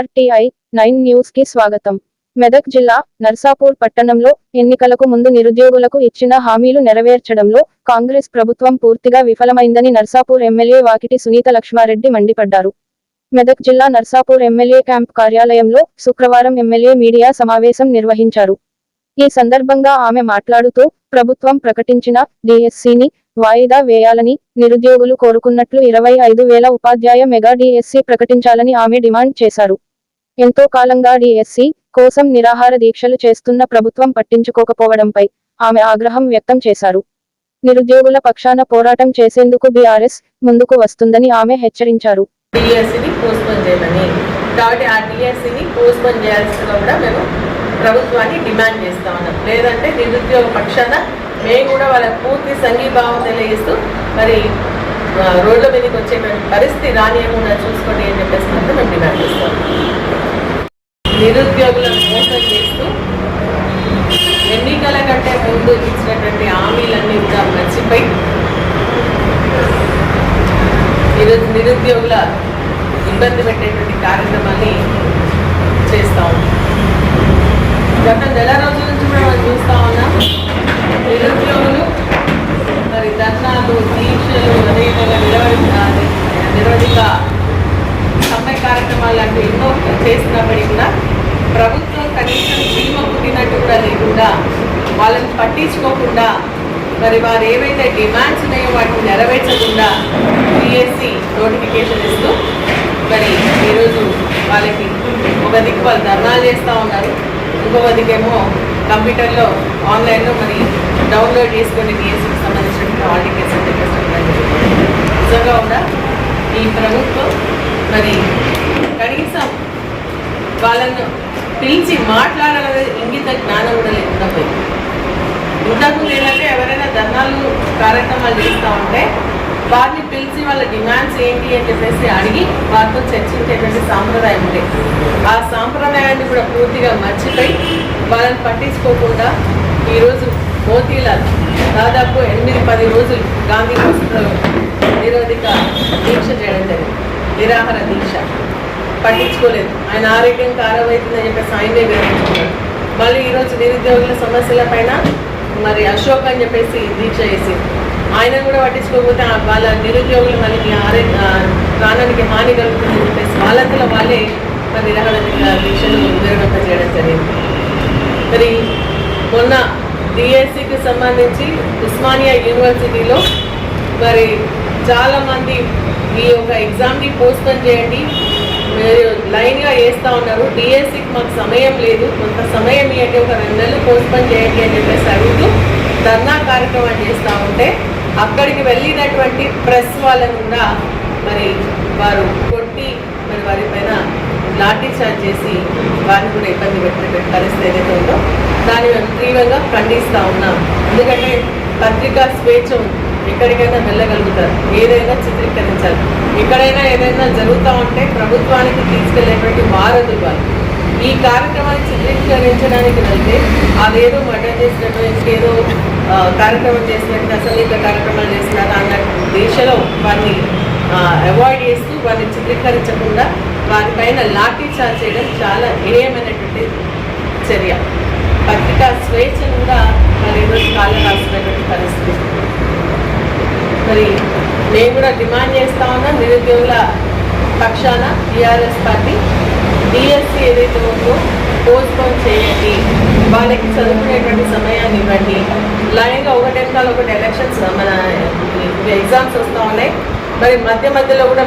RTI nine న్యూస్కి స్వాగతం. మెదక్ జిల్లా నర్సాపూర్ పట్టణంలో ఎన్నికలకు ముందు నిరుద్యోగులకు ఇచ్చిన హామీలు నెరవేర్చడంలో కాంగ్రెస్ ప్రభుత్వం పూర్తిగా విఫలమైందని నర్సాపూర్ ఎమ్మెల్యే వాకిటి సునీత లక్ష్మారెడ్డి మండిపడ్డారు. మెదక్ జిల్లా నర్సాపూర్ ఎమ్మెల్యే క్యాంప్ కార్యాలయంలో శుక్రవారం ఎమ్మెల్యే మీడియా సమావేశం నిర్వహించారు. ఈ సందర్భంగా ఆమె మాట్లాడుతూ ప్రభుత్వం ప్రకటించిన డిఎస్సిని వాయిదా వేయాలని నిరుద్యోగులు కోరుకున్నట్లు ఇరవై ఐదు వేల ఉపాధ్యాయ మెగా డిఎస్సి ప్రకటించాలని ఆమె డిమాండ్ చేశారు. ఎంతో కాలంగా డిఎస్సి కోసం నిరాహార దీక్షలు చేస్తున్న ప్రభుత్వం పట్టించుకోకపోవడంపై ఆమె ఆగ్రహం వ్యక్తం చేశారు. నిరుద్యోగుల పక్షాన పోరాటం చేసేందుకు బీఆర్ఎస్ ముందుకు వస్తుందని ఆమె హెచ్చరించారు. కూడా ప్రభుత్వాన్ని డిమాండ్ చేస్తా ఉన్నాం. లేదంటే నిరుద్యోగ పక్షాన మేము కూడా వాళ్ళకి పూర్తి సంఘీభావం తెలియజేస్తూ మరి రోడ్ల మీదకి వచ్చే పరిస్థితి రానియకుండా చూసుకోండి అని చెప్పేసి మాత్రం మేము డిమాండ్ చేస్తాం. నిరుద్యోగులను మోసం చేస్తూ ఎన్నికల కంటే ముందు ఇచ్చినటువంటి హామీలన్నీ కూడా మర్చిపోయి నిరు నిరుద్యోగుల ఇబ్బంది పెట్టేటువంటి కార్యక్రమాన్ని చేస్తాము ఉన్నాం. గత నెల రోజుల నుంచి కూడా మనం చూస్తా ఉన్నాం. నిరుద్యోగులు మరి ధర్నాలు దీక్షలు అదేవిధంగా నిరవధి అదే నిరవధిక సమ్మె కార్యక్రమాలు లాంటివి చేసినప్పటికీ కూడా ప్రభుత్వం కనీసం చీమ పుట్టినట్టు కూడా లేకుండా వాళ్ళని పట్టించుకోకుండా మరి వారు ఏవైతే డిమాండ్స్ ఉన్నాయో వాటిని నెరవేర్చకుండా సిఎస్సి నోటిఫికేషన్ ఇస్తూ మరి ఈరోజు వాళ్ళకి ఒక దిక్కు వాళ్ళు ధర్నాలు చేస్తూ ఉన్నారు. ఇంకొక దిక్కేమో కంప్యూటర్లో ఆన్లైన్లో మరి డౌన్లోడ్ చేసుకొని డిఎస్సికి సంబంధించిన హాల్ టికెట్స్ నిజంగా కూడా ఈ ప్రభుత్వం మరి వాళ్ళను పిలిచి మాట్లాడాలనే ఇంగిత జ్ఞానం కూడా లేకుండా పోయింది. ఇంతకు లేదంటే ఎవరైనా ధర్నాలు కార్యక్రమాలు చేస్తూ ఉంటే వారిని పిలిచి వాళ్ళ డిమాండ్స్ ఏంటి అని చెప్పేసి అడిగి వారితో చర్చించేటువంటి సాంప్రదాయం ఉండే. ఆ సాంప్రదాయాన్ని కూడా పూర్తిగా మర్చిపోయి వాళ్ళని పట్టించుకోకుండా ఈరోజు మోతీలాల్ దాదాపు ఎనిమిది పది రోజులు గాంధీ హాస్పిటల్లో నిరోధిక దీక్ష చేయడం జరిగింది. నిరాహార దీక్ష. పట్టించుకోలేదు. ఆయన ఆరోగ్యం ఖరాబవుతుందని చెప్పి ఆయనే విరమించుకున్నాడు మళ్ళీ ఈరోజు నిరుద్యోగుల సమస్యల పైన మరి అశోక్ అని చెప్పేసి దీక్ష చేసి ఆయన కూడా పట్టించుకోకపోతే ఆ వాళ్ళ నిరుద్యోగులు మళ్ళీ మీ ఆరోగ్య ప్రాణానికి హాని కలుగుతుందని చెప్పేసి వాళ్ళంతలో వాళ్ళే మరి నిరాహార దీక్షలు చేయడం జరిగింది. మరి మొన్న డిఎస్సికి సంబంధించి ఉస్మానియా యూనివర్సిటీలో మరి చాలామంది ఈ యొక్క ఎగ్జామ్ని పోస్ట్పోన్ చేయండి లైన్గా వేస్తూ ఉన్నారు. డిఎస్సికి మాకు సమయం లేదు. కొంత సమయం ఇవ్వండి. ఒక రెండు నెలలు పోస్ట్పోన్ చేయండి అని చెప్పేసి అడుగుతూ ధర్నా కార్యక్రమం చేస్తూ ఉంటే అక్కడికి వెళ్ళినటువంటి ప్రెస్ వాళ్ళను కూడా మరి వారు కొట్టి మరి వారి పైన లాఠీ చార్జ్ చేసి వారిని కూడా ఇబ్బంది పెట్టినటువంటి పరిస్థితి ఏదైతే ఉందో దాన్ని మేము తీవ్రంగా ఖండిస్తూ ఉన్నాం. ఎందుకంటే పత్రికా స్వేచ్ఛ ఉంది. ఎక్కడికైనా వెళ్ళగలుగుతారు. ఏదైనా చిత్రీకరించాలి. ఎక్కడైనా ఏదైనా జరుగుతూ ఉంటే ప్రభుత్వానికి తీసుకెళ్ళేటువంటి వారధులు వాళ్ళు. ఈ కార్యక్రమాన్ని చిత్రీకరించడానికి వెళ్తే అదేదో మర్డర్ చేసినటువంటి ఏదో కార్యక్రమం చేసినట్టు అసలు కార్యక్రమాలు చేసినారా అన్న దిశలో వారిని అవాయిడ్ చేస్తూ వారిని చిత్రీకరించకుండా వారిపైన లాఠీ చార్జ్ చేయడం చాలా హేయమైనటువంటి చర్య. పత్రికా స్వేచ్ఛను కూడా మరి ఈరోజు కాలం రాసినటువంటి పరిస్థితి. మరి మేము కూడా డిమాండ్ చేస్తా ఉన్నాం నిరుద్యోగుల పక్షాన టీఆర్ఎస్ పార్టీ డిఎస్సి ఏదైతే ఉందో పోస్ట్పోన్ చేయండి. వాళ్ళకి చదువుకునేటువంటి సమయాన్ని ఇవ్వండి. లైన్గా ఒకటి వెనకాల ఒకటి ఎలక్షన్స్ మన ఎగ్జామ్స్ వస్తూ ఉన్నాయి. మరి మధ్య మధ్యలో కూడా